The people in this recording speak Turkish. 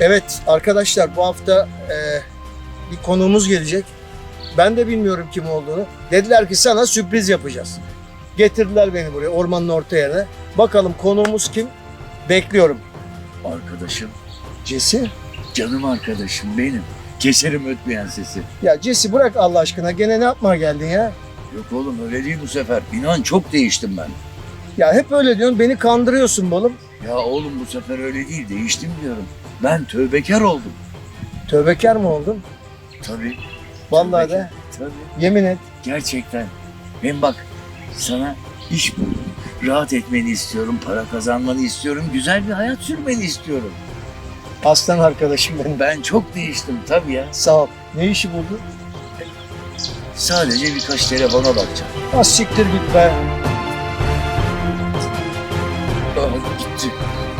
Evet arkadaşlar bu hafta e, bir konuğumuz gelecek. Ben de bilmiyorum kim olduğunu. Dediler ki sana sürpriz yapacağız. Getirdiler beni buraya ormanın orta yerine. Bakalım konuğumuz kim? Bekliyorum. Arkadaşım, Cesi? canım arkadaşım benim. Keserim ötmeyen sesi. Ya Cesi bırak Allah aşkına. Gene ne yapmaya geldin ya? Yok oğlum öyle değil bu sefer. İnan çok değiştim ben. Ya hep öyle diyorsun. Beni kandırıyorsun balım. Ya oğlum bu sefer öyle değil değiştim diyorum. Ben tövbekar oldum. Tövbekar mı oldun? Tabii. Vallahi tövbekar. de. Tabii. Yemin et. Gerçekten. Hem bak sana iş buldum. Rahat etmeni istiyorum, para kazanmanı istiyorum, güzel bir hayat sürmeni istiyorum. Aslan arkadaşım benim. Ben çok değiştim tabii ya. Sağ ol. Ne işi buldun? Sadece birkaç telefona bakacağım. Az siktir git be. 一致。